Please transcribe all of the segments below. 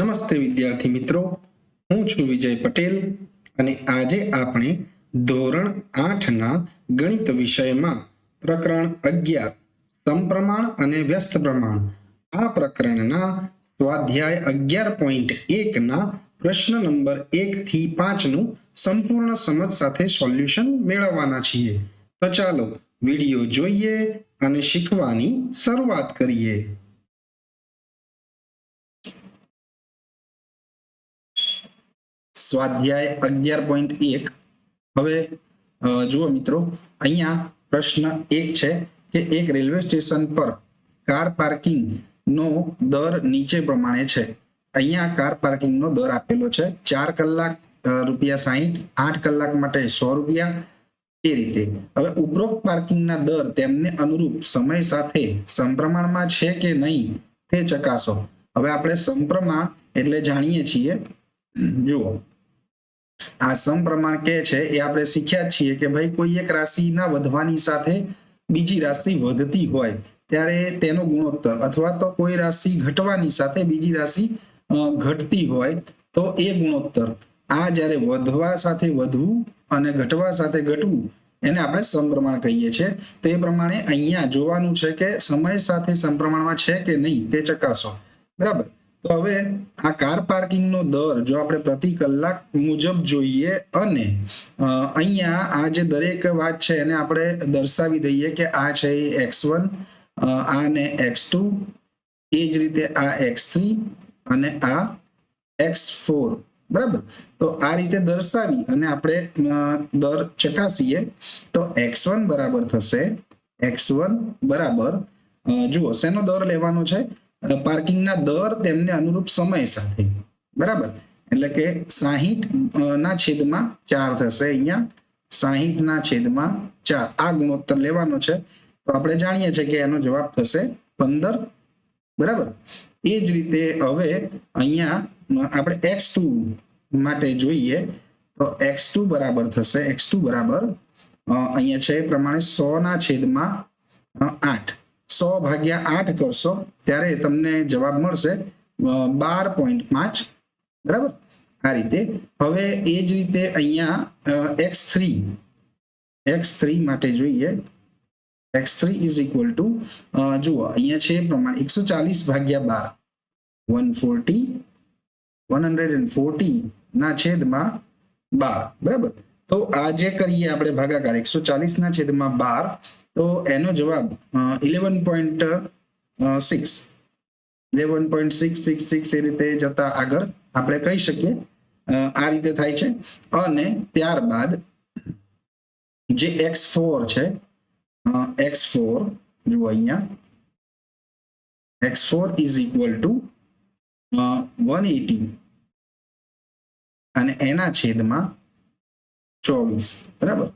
નમસ્તે વિદ્યાર્થી મિત્રો. હું છું વિજય પટેલ અને આજે આપણે ધોરણ આઠના ગણિત વિષયમાં પ્રકરણ અગિયાર, સમપ્રમાણ અને વ્યસ્ત પ્રમાણ. આ પ્રકરણના સ્વાધ્યાય અગિયાર પોઈન્ટ એકના પ્રશ્ન નંબર એક થી પાંચનું સંપૂર્ણ સમજ સાથે સોલ્યુશન મેળવવાના છીએ. તો ચાલો વીડિયો જોઈએ અને શીખવાની શરૂઆત કરીએ. સ્વાધ્યાય અગિયાર પોઈન્ટ એક. હવે જુઓ મિત્રો, અહીંયા પ્રશ્ન એક છે કે એક રેલવે સ્ટેશન પર કાર પાર્કિંગ નો દર નીચે પ્રમાણે છે. અહીંયા કાર પાર્કિંગ નો દર આપેલો છે. ચાર કલાક રૂપિયા સાહીઠ, આઠ કલાક માટે સો રૂપિયા, એ રીતે. હવે, ઉપરોક્ત પાર્કિંગના દર તેમને અનુરૂપ સમય સાથે સંપ્રમાણમાં છે કે નહીં તે ચકાસો. હવે, આપણે સંપ્રમાણ એટલે જાણીએ છીએ. જુઓ. આ સમપ્રમાણ કે છે, એ આપણે શીખ્યા છીએ કે ભાઈ કોઈ એક રાશિના વધવાની સાથે બીજી રાશિ વધતી હોય, ત્યારે તેનો ગુણોત્તર અથવા તો કોઈ રાશિ ઘટવાની સાથે બીજી રાશિ ઘટતી હોય, તો એ ગુણોત્તર. આ જ્યારે વધવા સાથે વધવું અને ઘટવા સાથે ઘટવું, એને આપણે સમપ્રમાણ કહીએ છીએ તો એ પ્રમાણે અહીંયા જોવાનું છે કે સમય સાથે સમપ્રમાણમાં છે કે નહીં તે ચકાસો. બરાબર? તો હવે આ કાર પાર્કિંગનો દર જો આપણે પ્રતિ કલાક મુજબ જોઈએ અને અહીંયા આ જે દરેક વાત છે એને આપણે દર્શાવી દઈએ કે આ છે એ એક્સ વન આ ને એક્સ ટુ, એ જ રીતે આ એક્સ થ્રી અને આ એક્સ ફોર. બરાબર? તો આ રીતે દર્શાવી અને આપણે દર ચકાસીએ તો એક્સ વન બરાબર થશે, એક્સ વન બરાબર. જુઓ, શેનો દર લેવાનો છે? પાર્કિંગના દર તેમને અનુરૂપ સમય સાથે. બરાબર? એટલે કે સાહીઠ ના છેદમાં ચાર થશે અહીંયા. સાહીઠ ના છેદમાં ચાર. આ ગુણોત્તર લેવાનો છે. તો આપણે જાણીએ છીએ કે એનો જવાબ થશે પંદર. બરાબર? એ જ રીતે હવે અહીંયા આપણે એક્સ ટુ માટે જોઈએ તો એક્સ ટુ બરાબર થશે. એક્સ ટુ બરાબર અહીંયા છે એ પ્રમાણે સો ના છેદમાં આઠ. સો ભાગ્યા આઠ કરશો, ત્યારે તમને જવાબ મળશે બાર પોઈન્ટ પાંચ. બરાબર? આ રીતે. હવે એ જ રીતે અહીંયા એક્સ થ્રી એક્સ થ્રી માટે જોઈએ. X three is equal to જુઓ, અહીંયા છે એ પ્રમાણે એકસો ચાલીસ ભાગ્યા બાર. One forty one hundred and forty ના છેદમાં બાર. બરાબર? તો આ જે કરીએ આપણે ભાગાકાર, એકસો ચાલીસ ના છેદમાં બાર તો એનો જવાબ eleven point six eleven point six six six એ રીતે જતા આગળ આપણે કહી શકીએ આ રીતે થાય છે. અને ત્યારબાદ જે એક્સ ફોર છે એક્સ ફોર, જુઓ અહીંયા. X four is equal to one eighty અને એના છેદમાં ચોવીસ. બરાબર?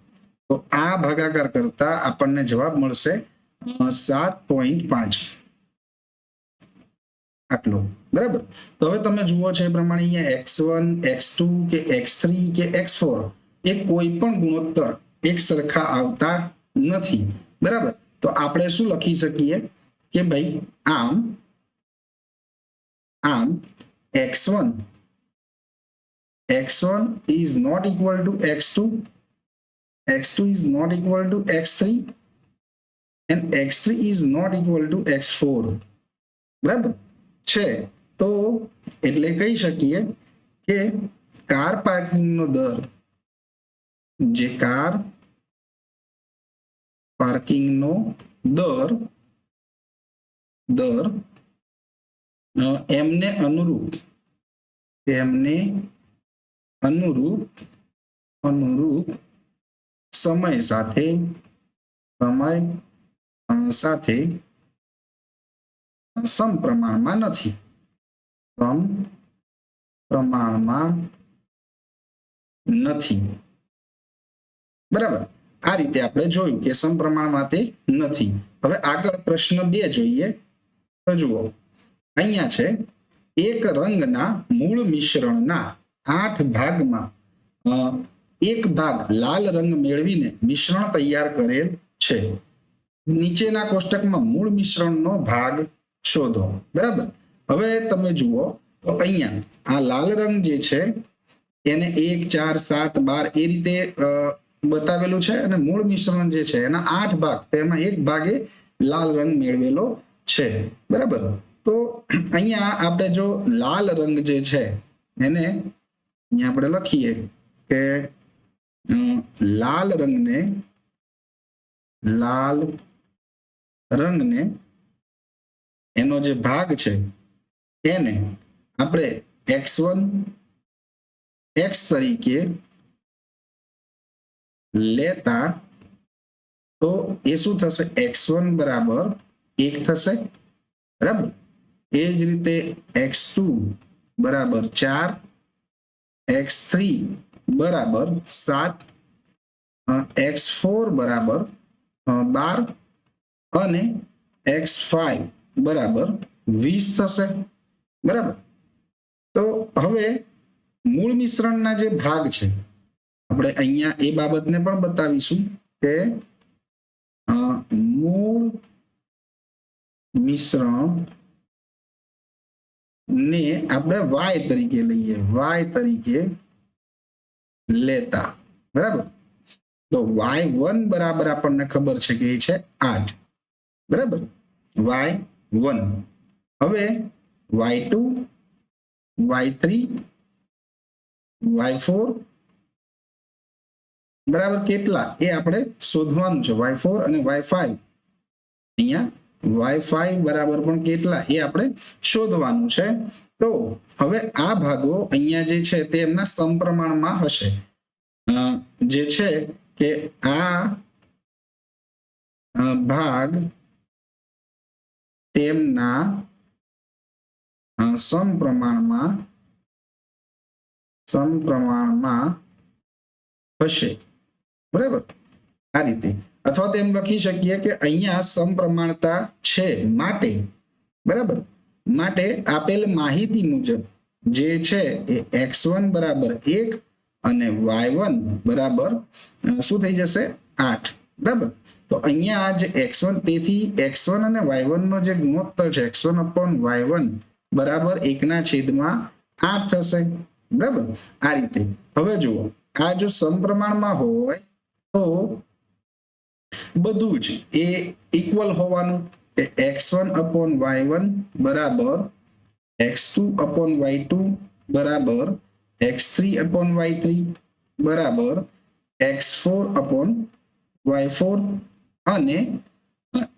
તો આ ભાગાકાર કરતા આપણને જવાબ મળશે સાત પોઈન્ટ પાંચ આટલો બરાબર તો હવે તમે જુઓ છો એ પ્રમાણે અહીંયા એક્સ વન એક્સ ટુ કે એક્સ થ્રી કે એક્સ ફોર એ કોઈ પણ ગુણોત્તર એક સરખા આવતા નથી બરાબર તો આપણે શું લખી શકીએ કે ભાઈ આમ આમ x one x1 is not equal to x2 x2 is not equal to x3 and x3 is not equal to x4 બરાબર છે તો એટલે કહી શકીએ કે કાર પાર્કિંગનો દર જે કાર પાર્કિંગનો દર દર અ, એમને અનુરૂપ તેમને અનુરૂપ અનુરૂપ સમય સાથે સમય સાથે સમપ્રમાણમાં નથી. સમ નથી. બરાબર? આ રીતે આપણે જોયું કે સમપ્રમાણમાં તે નથી. હવે આગળ પ્રશ્ન બે જોઈએ. તો જુઓ. અહીંયા છે, એક રંગના મૂળ મિશ્રણના આઠ ભાગમાં એક ભાગ લાલ રંગ મેળવીને મિશ્રણ તૈયાર કરેલ છે. નીચેના કોષ્ટકમાં મૂળ મિશ્રણનો ભાગ શોધો. બરાબર? હવે તમે જુઓ, તો અહીંયા આ લાલ રંગ જે છે, એને એક, ચાર, સાત, બાર એ રીતે બતાવેલું છે અને મૂળ મિશ્રણ જે છે, એના આઠ ભાગ તેમાં એક ભાગે લાલ રંગ મેળવેલો છે. બરાબર? તો અહીંયા આપણે જો લાલ રંગ જે છે, એને અહીંયા આપણે લખીએ કે લાલ રંગને લાલ રંગને એનો જે ભાગ છે, એને આપણે એક્સ વન, એક્સ તરીકે લેતા, તો એ શું થશે? એક્સ વન બરાબર એક થશે, બરાબર? એ જ રીતે એક્સ ટુ બરાબર ચાર, એક્સ થ્રી બરાબર સાત એક્સ ફોર બરાબર બાર અને એક્સ ફાઈવ બરાબર વીસ થશે. બરાબર? તો હવે મૂળ મિશ્રણના જે ભાગ છે, આપણે અહીંયા એ બાબતને પણ બતાવીશું કે મૂળ મિશ્રણ ને આપણે વાય તરીકે લઈએ. વાય તરીકે લેતા. બરાબર? તો વાય વન બરાબર આપણને ખબર છે કે એ છે આઠ. બરાબર? વાય વન હવે y two y three y four બરાબર? કેટલા? એ આપણે શોધવાનું છે. વાય ફોર અને વાય ફાઈવ અહીંયા વાય ફાઈવ બરાબર પણ કેટલા? એ આપણે શોધવાનું છે. તો હવે આ ભાગો અહીંયા જે છે તે એમના સમપ્રમાણમાં હશે. જે છે કે આ ભાગ તેમના સમપ્રમાણમાં સમપ્રમાણમાં હશે. બરાબર? આ રીતે. અથવા તો એમ લખી શકીએ કે અહીંયા સમપ્રમાણતા છે માટે. બરાબર? માટે આપેલ માહિતી મુજબ જે છે એ એક્સ વન બરાબર એક અને વાય વન બરાબર શું થઈ જશે? આઠ. બરાબર? તો અહીંયા આ જે એક્સ વન, તેથી એક્સ વન અને વાય વન નો જે ગુણોત્તર છે, x one upon y one બરાબર એકના છેદમાં આઠ થશે. બરાબર? આ રીતે. હવે જુઓ, આ જો સમપ્રમાણમાં હોય તો બધું જ એ ઇક્વલ હોવાનું. કે x one upon y one બરાબર x two upon y two બરાબર x three upon y three બરાબર x four upon y four અને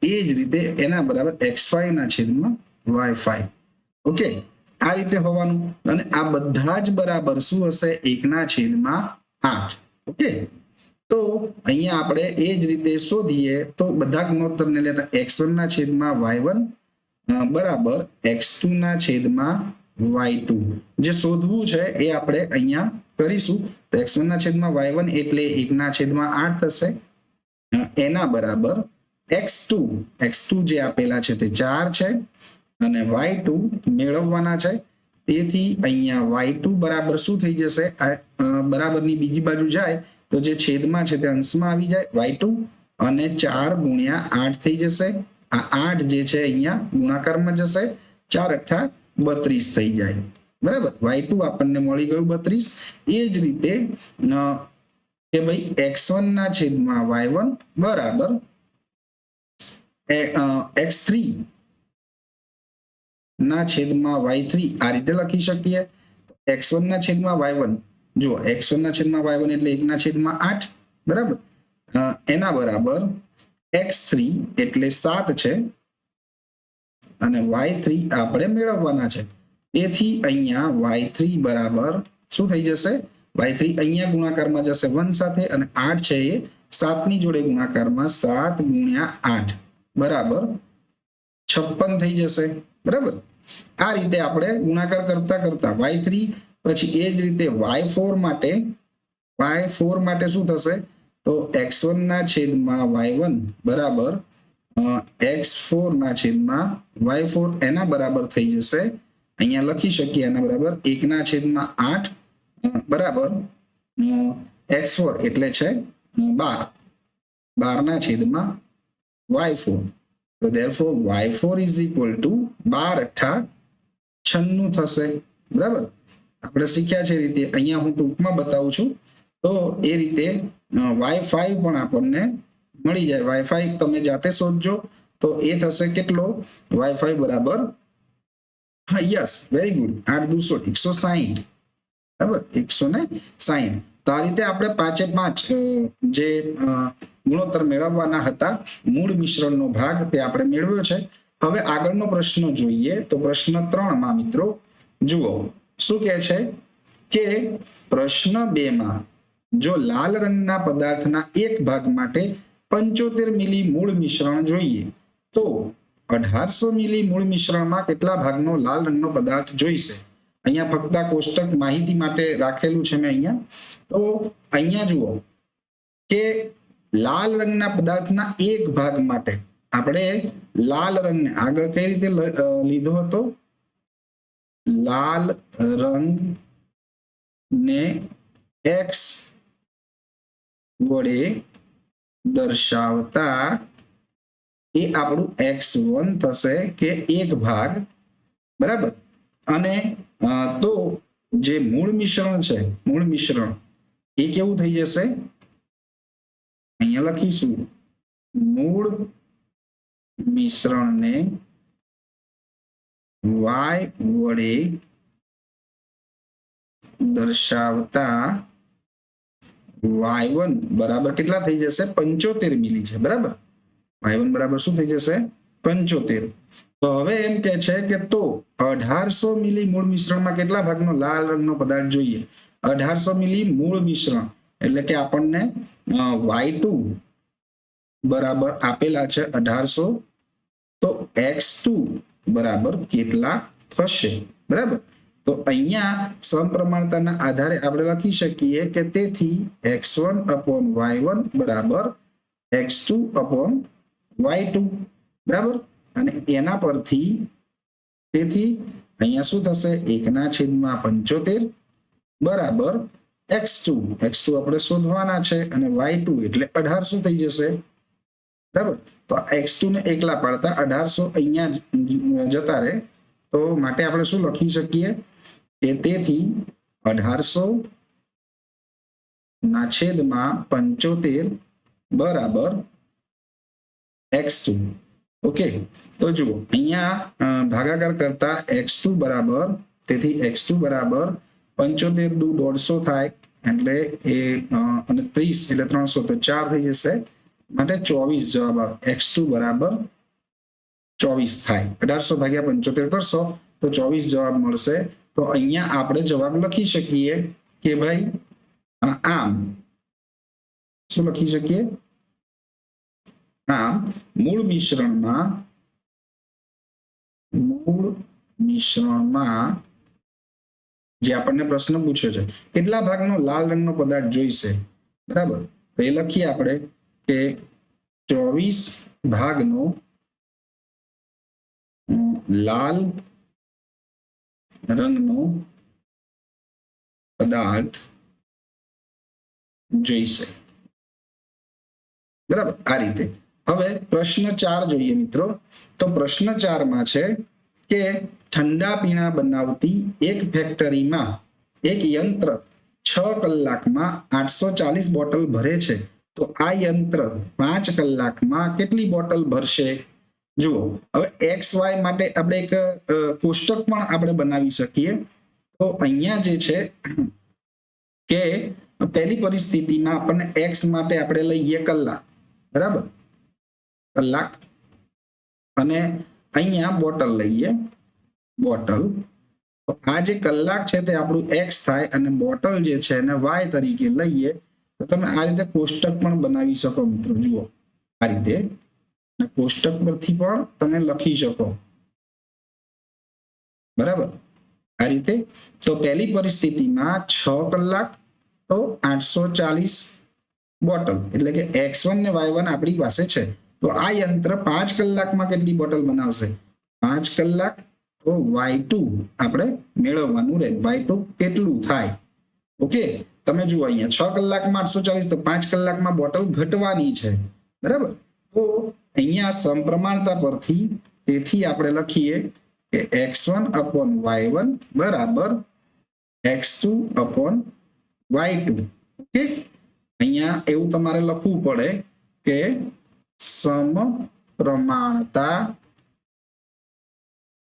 એ જ રીતે એના બરાબર એક્સ ના છેદમાં વાય ફાઈવ. ઓકે? આ રીતે હોવાનું. અને આ બધા જ બરાબર શું હશે? એકના છેદમાં આઠ. ઓકે? તો અહીંયા આપણે એ જ રીતે શોધીએ, તો બધા ગુણોત્તરને લેતા એક્સ વન ના છેદમાં વાય વન બરાબર એક્સ ટુ ના છેદમાં વાય ટુ જે શોધવું છે એ આપણે અહીંયા કરીશું. તો એક્સ વન ના છેદમાં વાય વન એટલે એકના છેદમાં આઠ થશે. એના બરાબર એક્સ ટુ એક્સ ટુ જે આપેલા છે તે ચાર છે અને વાય ટુ મેળવવાના છે. તેથી અહીંયા વાય ટુ બરાબર શું થઈ જશે? બરાબરની બીજી બાજુ જાય તો જે છેદમાં છે તે અંશમાં આવી જાય વાય ટુ અને ચાર ગુણ્યા આઠ થઈ જશે. આ આઠ જે છે અહીંયા ગુણાકારમાં જશે. ચાર અઠ્ઠા બત્રીસ થઈ જાય. બરાબર? વાય ટુ આપણને મળી ગયું બત્રીસ. એ જ રીતે કે ભાઈ એક્સ વન ના છેદમાં વાય વન બરાબર? એક્સ થ્રી ના છેદમાં વાય થ્રી આ રીતે લખી શકીએ. એક્સ વન ના છેદમાં વાય વન જુઓ, એક્સ વન ના છેદમાં, વાય વન એટલે એકના છેદમાં આઠ, બરાબર? એના બરાબર એક્સ થ્રી એટલે સાત છે અને વાય થ્રી આપણે મેળવવાના છે. તેથી અહીંયા વાય થ્રી બરાબર શું થઈ જશે? વાય થ્રી અહીંયા ગુણાકારમાં જશે વન સાથે અને આઠ છે એ સાતની જોડે ગુણાકારમાં સાત ગુણ્યા આઠ. બરાબર? છપ્પન થઈ જશે. બરાબર? આ રીતે આપણે ગુણાકાર કરતા કરતા વાય થ્રી પછી એ જ રીતે વાય ફોર માટે વાય ફોર માટે શું થશે? તો એક્સ વનના છેદમાં વાય વન બરાબર એક્સ ફોરના છેદમાં વાય ફોર એના બરાબર થઈ જશે. અહીંયા લખી શકીએ એના બરાબર. એકના છેદમાં આઠ બરાબર એક્સ ફોર એટલે છે બાર. બારના છેદમાં વાય ફોર તો therefore y4 is equal to બાર અઠ્ઠા છન્નું થશે. બરાબર? આપણે શીખ્યા છે રીતે. અહીંયા હું ટૂંકમાં બતાવું છું. તો એ રીતે વાઈફાઈ પણ આપણને મળી જાય. વાઈફાઈ તમે જાતે શોધજો. તો એ થશે કેટલો? વાઈફાઈ બરાબર હા, યસ વેરી ગુડ આઠ દુસો, એકસો સાહીઠ બરાબર? એકસો ને સાહીઠ તો આ રીતે આપણે પાંચે પાંચ જે ગુણોત્તર મેળવવાના હતા, મૂળ મિશ્રણનો ભાગ તે આપણે મેળવ્યો છે. હવે આગળનો પ્રશ્ન જોઈએ. તો પ્રશ્ન ત્રણમાં મિત્રો, જુઓ. શું કહે છે? કે પ્રશ્ન બે માં જો લાલ રંગના પદાર્થના એક ભાગ માટે પંચોતેર મિલી મૂળ મિશ્રણ જોઈએ, તો અઢારસો મિલી મૂળ મિશ્રણમાં કેટલા ભાગનો લાલ રંગનો પદાર્થ જોઈશે? અહીંયા ફક્ત કોષ્ટક માહિતી માટે રાખેલું છે મેં અહીંયા. તો અહીંયા જુઓ, કે લાલ રંગના પદાર્થના એક ભાગ માટે આપણે લાલ રંગને આગળ કઈ રીતે લીધો હતો? લાલ રંગ ને એક્સ વડે દર્શાવતા એ આપણું એક્સ વન થશે કે એક ભાગ. બરાબર? અને તો જે મૂળ મિશ્રણ છે, મૂળ મિશ્રણ, એ કેવું થઈ જશે? અહીંયા લખીશું. મૂળ મિશ્રણને વાય વડે દર્શાવતા વાય વન બરાબર કેટલા થઈ જશે? પંચોતેર મિલી છે, બરાબર? વાય વન બરાબર શું થઈ જશે? પંચોતેર. તો હવે એમ કે છે કે તો અઢારસો મિલી મૂળ મિશ્રણમાં કેટલા ભાગનો લાલ રંગનો પદાર્થ જોઈએ? અઢારસો મિલી મૂળ મિશ્રણ, એટલે કે આપણને વાય ટુ બરાબર આપેલા છે અઢારસો. તો એક્સ ટુ બરાબર? કેટલા થશે? બરાબર? તો અહીંયા સમપ્રમાણતાના આધારે આપણે લખી શકીએ કે તેથી x one upon y one બરાબર x two upon y two. બરાબર? અને એના પરથી તેથી અહીંયા શું થશે? એકના છેદમાં પંચોતેર. બરાબર? X two. એક્સ ટુ આપણે શોધવાના છે અને વાય ટુ એટલે અઢારસો થઈ જશે? બરાબર? તો એક્સ ટુ ને એકલા પાડતા અઢારસો અહીંયા જ- જતા રહે. તો માટે આપણે શું લખી શકીએ? કે તેથી અઢારસો ના છેદમાં પંચોતેર બરાબર એક્સ ટુ ઓકે તો જુઓ અહીંયા અ, ભાગાકાર કરતા એક્સ ટુ બરાબર તેથી એક્સ ટુ બરાબર પંચોતેર દુ દોઢસો થાય એટલે એ અ, અને ત્રીસ એટલે ત્રણસો તો ચાર થઈ જશે. માટે ચોવીસ જવાબ આવે એક્સ ટુ બરાબર ચોવીસ થાય. અઢારસો ભાગ્યા પંચોતેર કરશો, તો ચોવીસ જવાબ મળશે. તો અહીંયા આપણે જવાબ લખી શકીએ કે ભાઈ આમ. શું લખી શકીએ? આમ, મૂળ મિશ્રણમાં મૂળ મિશ્રણમાં, જે આપણને પ્રશ્ન પૂછ્યો છે, કેટલા ભાગનો લાલ રંગનો પદાર્થ જોઈશે? બરાબર. તો એ લખીએ આપણે. કે ચોવીસ ભાગનો લાલ રંગનો પદાર્થ જોઈશે. બરાબર? આ રીતે. હવે પ્રશ્ન ચાર જોઈએ મિત્રો. તો પ્રશ્ન ચારમાં છે કે ઠંડા પીણા બનાવતી એક ફેક્ટરીમાં એક યંત્ર છ કલાકમાં આઠસો ચાલીસ બોટલ ભરે છે. તો આ યંત્ર પાંચ કલાકમાં કેટલી બોટલ ભરશે? જુઓ, હવે એક્સ વાય માટે આપણે એક કોષ્ટક પણ આપણે બનાવી શકીએ. તો અહીંયા જે છે, કે પહેલી પરિસ્થિતિમાં આપણને એક્સ માટે આપણે લઈએ કલાક, બરાબર? કલાક. અને અહીંયા બોટલ લઈએ, બોટલ. આ જે કલાક છે તે આપણું એક્સ થાય અને બોટલ જે છે એને વાય તરીકે લઈએ. તો તમે આ રીતે કોષ્ટક પણ બનાવી શકો મિત્રો, જુઓ. આ રીતે. કોષ્ટક પરથી પણ તમે લખી શકો. બરાબર? આ રીતે. તો પહેલી પરિસ્થિતિમાં છ કલાક તો આઠસો ચાલીસ બોટલ, એટલે કે એક્સ વન ને વાય વન આપણી પાસે છે. તો આ યંત્ર પાંચ કલાકમાં કેટલી બોટલ બનાવશે? પાંચ કલાક તો વાય ટુ આપણે મેળવવાનું રહે. વાય ટુ કેટલું થાય? ઓકે? તમે જુઓ અહીંયા છ કલાકમાં આઠસો ચાલીસ, તો પાંચ કલાકમાં બોટલ ઘટવાની છે. બરાબર? તો અહીંયા સમપ્રમાણતા પરથી તેથી આપણે લખીએ કે x one upon y one બરાબર x two upon y two. Okay? અહીંયા એવું તમારે લખવું પડે કે સમપ્રમાણતા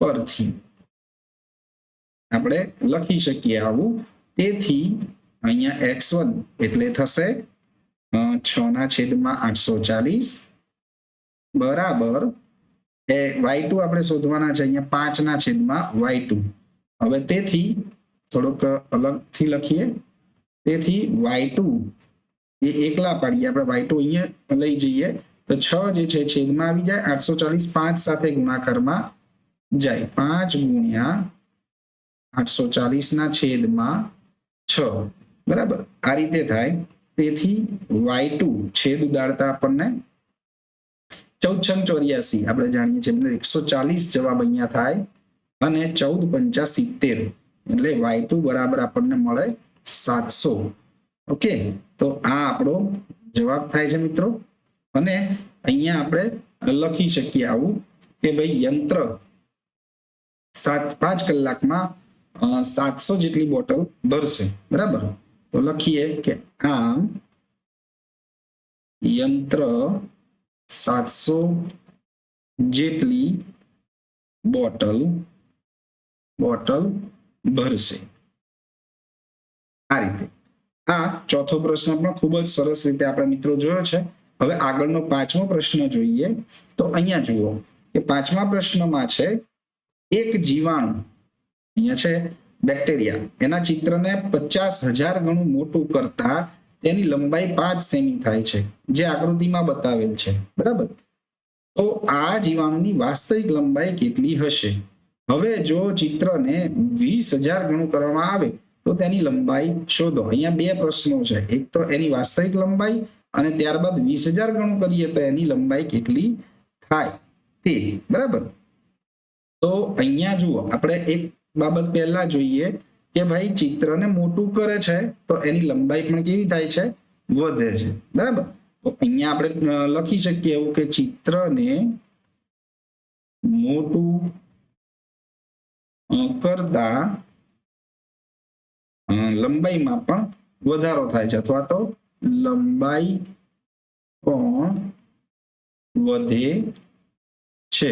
પરથી. આપણે લખી શકીએ આવું. તેથી અહીંયા એક્સ વન એટલે થશે છ ના છેદમાં આઠસો ચાલીસ બરાબર એ વાય ટુ આપણે શોધવાના છે, અહીંયા પાંચ ના છેદમાં વાય ટુ. હવે તેથી થોડુંક અલગથી લખીએ. તેથી વાય ટુ એ એકલા પાડીએ, આપણે વાય ટુ અહીંયા લઈ જઈએ, તો છ જે છે છેદમાં આવી જાય, આઠસો ચાલીસ પાંચ સાથે ગુણાકારમાં જાય. પાંચ ગુણ્યા આઠસો ચાલીસ ના છેદમાં છ. બરાબર? આ રીતે થાય. તેથી વાય ટુ છેદ ઉદાડતા આપણને ચૌદ છંગ ચોર્યાસી આપણે જાણીએ છીએ એકસો ચાલીસ જવાબ અહીંયા થાય અને ચૌદ પંચા સિત્તેર. એટલે વાય ટુ બરાબર આપણને મળે સાતસો. ઓકે? તો આ આપણો જવાબ થાય છે મિત્રો. અને અહીંયા આપણે લખી શકીએ આવું કે ભાઈ યંત્ર સાત પાંચ કલાકમાં સાતસો જેટલી બોટલ ભરશે. બરાબર? તો લખીએ કે આમ યંત્ર સાતસો જેટલી બોટલ બોટલ ભરશે. આ રીતે. આ ચોથો પ્રશ્ન પણ ખૂબ જ સરસ રીતે આપણે મિત્રો જોયો છે. હવે આગળનો પાંચમો પ્રશ્ન જોઈએ. તો અહીંયા જુઓ કે પાંચમા પ્રશ્નમાં છે, એક જીવાણુ. અહીંયા છે બેક્ટેરિયા. એના ચિત્રને પચાસ હજાર ગણું મોટું કરતા તેની લંબાઈ પાંચ સેમી થાય છે, જે આકૃતિમાં બતાવેલ છે. બરાબર? તો આ જીવાણુની વાસ્તવિક લંબાઈ કેટલી હશે? હવે જો ચિત્રને વીસ હજાર ગણું કરવામાં આવે, તો તેની લંબાઈ શોધો. અહીંયા બે પ્રશ્નો છે. એક તો એની વાસ્તવિક લંબાઈ અને ત્યારબાદ વીસ હજાર ગણું કરીએ તો એની લંબાઈ કેટલી થાય? તે. બરાબર? તો અહીંયા જુઓ, આપણે એક બાબત પહેલા જોઈએ કે ભાઈ ચિત્રને મોટું કરે છે તો એની લંબાઈ પણ કેવી થાય છે? વધે છે. બરાબર? તો અહીંયા આપણે લખી શકીએ એવું કે ચિત્રને મોટું કરતા લંબાઈમાં પણ વધારો થાય છે અથવા તો લંબાઈ પણ વધે છે.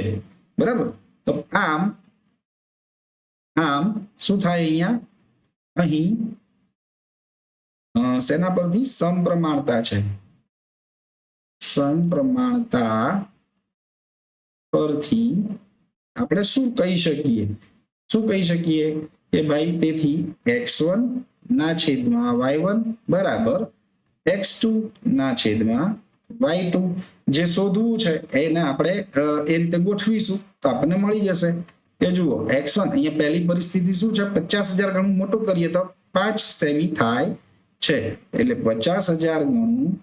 બરાબર? તો આમ આમ શું થાય અહીંયા? અહીં સેના પરથી સમપ્રમાણતા છે. સમપ્રમાણતા પરથી આપણે શું કહી શકીએ? શું કહી શકીએ? કે ભાઈ તેથી એક્સ વન ના છેદમાં વાય વન બરાબર એક્સ ટુ ના છેદમાં વાય ટુ. જે શોધવું છે એને આપણે એ રીતે ગોઠવીશું તો આપણને મળી જશે. કે જુઓ એક્સ વન અહીંયા પહેલી પરિસ્થિતિ શું છે? પચાસ ગણું મોટું કરીએ તો પાંચ સેમી થાય છે. એટલે પચાસ હજાર ગણું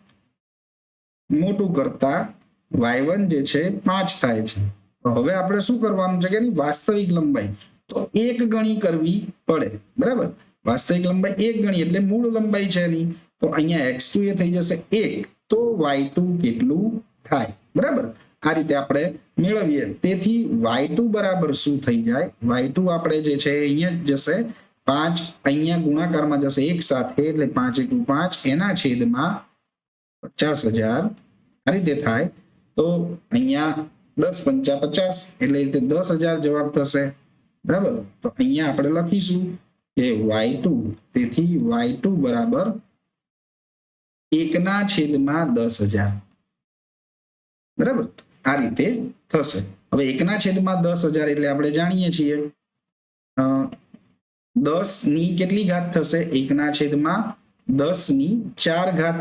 મોટું કરતા વાય વન જે છે, પાંચ થાય છે. હવે આપણે શું કરવાનું છે કે એની વાસ્તવિક લંબાઈ? તો એક ગણી કરવી પડે, બરાબર? વાસ્તવિક લંબાઈ એક ગણી, એટલે મૂળ લંબાઈ છે એની. તો અહીંયા એક્સ ટુ એ થઈ જશે એક. તો વાય ટુ કેટલું થાય? બરાબર? આ રીતે આપણે મેળવીએ. તેથી વાય ટુ બરાબર શું થઈ જાય? વાય આપણે જે છે અહીંયા જ જશે. પાંચ અહીંયા ગુણાકારમાં જશે એક સાથે, એટલે પાંચ એકુ પાંચ. એના છેદમાં પચાસ હજાર. આ રીતે થાય. તો અહીંયા દસ પંચા પચાસ, એટલે રીતે દસ હજાર જવાબ થશે. બરાબર? તો અહીંયા આપણે લખીશું કે વાય ટુ તેથી વાય ટુ બરાબર એકના છેદમાં દસ હજાર. બરાબર? આ રીતે થશે. હવે એકના છેદમાં દસ હજાર એટલે આપણે જાણીએ છીએ. દસની કેટલી ઘાત થશે? એકના છેદમાં દસની ચાર ઘાત.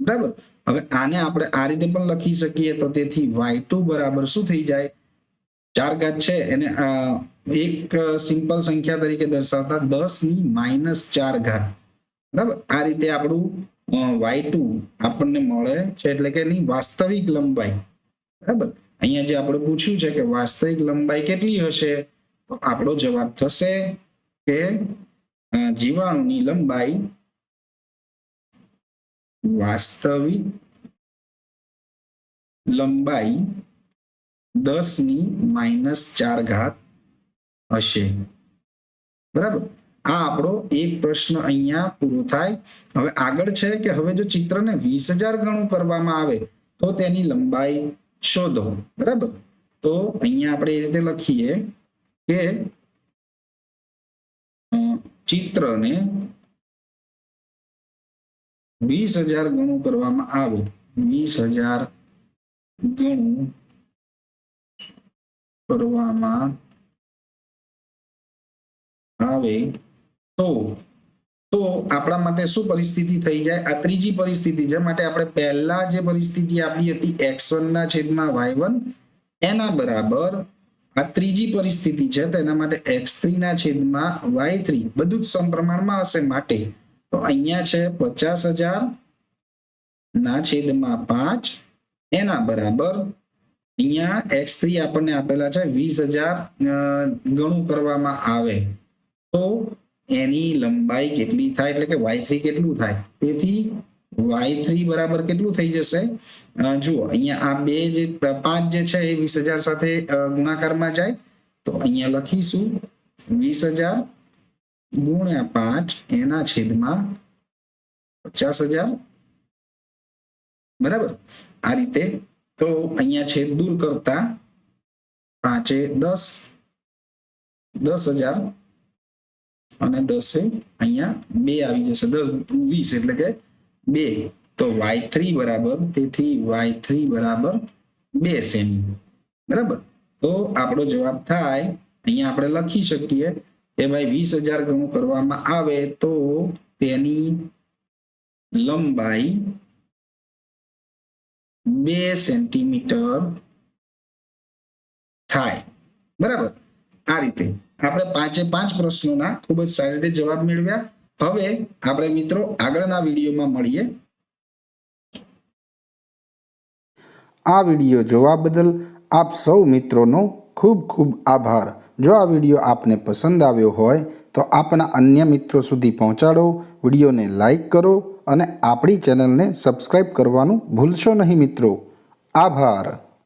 બરાબર? હવે આને આપણે આ રીતે પણ લખી શકીએ તો તેથી વાય બરાબર શું થઈ જાય? ચાર ઘાત છે. એને એક સિમ્પલ સંખ્યા તરીકે દર્શાવતા દસની માઇનસ ચાર ઘાત. બરાબર? આ રીતે આપણું વાય ટુ આપણને મળે છે એટલે કે એની વાસ્તવિક લંબાઈ. બરાબર? અહીંયા જે આપણે પૂછ્યું છે કે વાસ્તવિક લંબાઈ કેટલી હશે, તો આપણો જવાબ થશે કે જીવાણુની લંબાઈ વાસ્તવિક લંબાઈ દસની માઇનસ ચાર ઘાત હશે. બરાબર? આ આપણો એક પ્રશ્ન અહીંયા પૂરો થાય. હવે આગળ છે કે હવે જો ચિત્રને વીસ હજાર ગણું કરવામાં આવે, તો તેની લંબાઈ શોધો. બરાબર? તો અહીંયા આપણે એ રીતે લખીએ કે ચિત્રને વીસ હજાર ગણું કરવામાં આવે. વીસ હજાર ગણું કરવામાં આવે તો તો આપણા માટે શું પરિસ્થિતિ થઈ જાય? આ ત્રીજી પરિસ્થિતિ છે, માટે આપણે પહેલા જે પરિસ્થિતિ આપી હતી, એક્સ વન ના છેદમાં વાય એના બરાબર આ ત્રીજી પરિસ્થિતિ છે તેના માટે એક્સ થ્રી ના છેદમાં વાય બધું જ સમપ્રમાણમાં હશે માટે. તો અહીંયા છે પચાસ હજાર ના છેદમાં પાંચ, એના બરાબર અહીંયા એક્સ થ્રી આપણને આપેલા છે વીસ હજાર ગણું કરવામાં આવે. તો એની લંબાઈ કેટલી થાય એટલે કે વાય કેટલું થાય? તેથી વાય બરાબર કેટલું થઈ જશે? જુઓ, અહીંયા આ બે જે પાંચ જે છે એ વીસ હજાર સાથે ગુણાકારમાં જાય. તો અહીંયા લખીશું વીસ હજાર ગુણ્યા પાંચ એના છેદમાં પચાસ હજાર. બરાબર? આ રીતે તો અહીંયા છેદ દૂર કરતા પાંચે દસ દસ હજાર અને દસે અહીંયા બે આવી જશે. દસ વીસ એટલે કે બે. તો વાય થ્રી બરાબર. તેથી વાય થ્રી બરાબર બે સેમી. બરાબર? તો આપણો જવાબ થાય, અહીંયા આપણે લખી શકીએ કે ભાઈ વીસ હજાર ગણું કરવામાં આવે તો તેની લંબાઈ બે સેન્ટીમીટર થાય. બરાબર? આ રીતે આપણે પાંચે પાંચ પ્રશ્નોના ખૂબ જ સારી રીતે જવાબ મેળવ્યા. હવે આપણે મિત્રો આગળના વિડીયોમાં મળીએ. આ વીડિયો જોવા બદલ આપ સૌ મિત્રોનો ખૂબ ખૂબ આભાર. જો આ વીડિયો આપને પસંદ આવ્યો હોય, તો આપના અન્ય મિત્રો સુધી પહોંચાડો, વિડીયોને લાઈક કરો અને આપણી ચેનલને સબસ્ક્રાઈબ કરવાનું ભૂલશો નહીં મિત્રો. આભાર.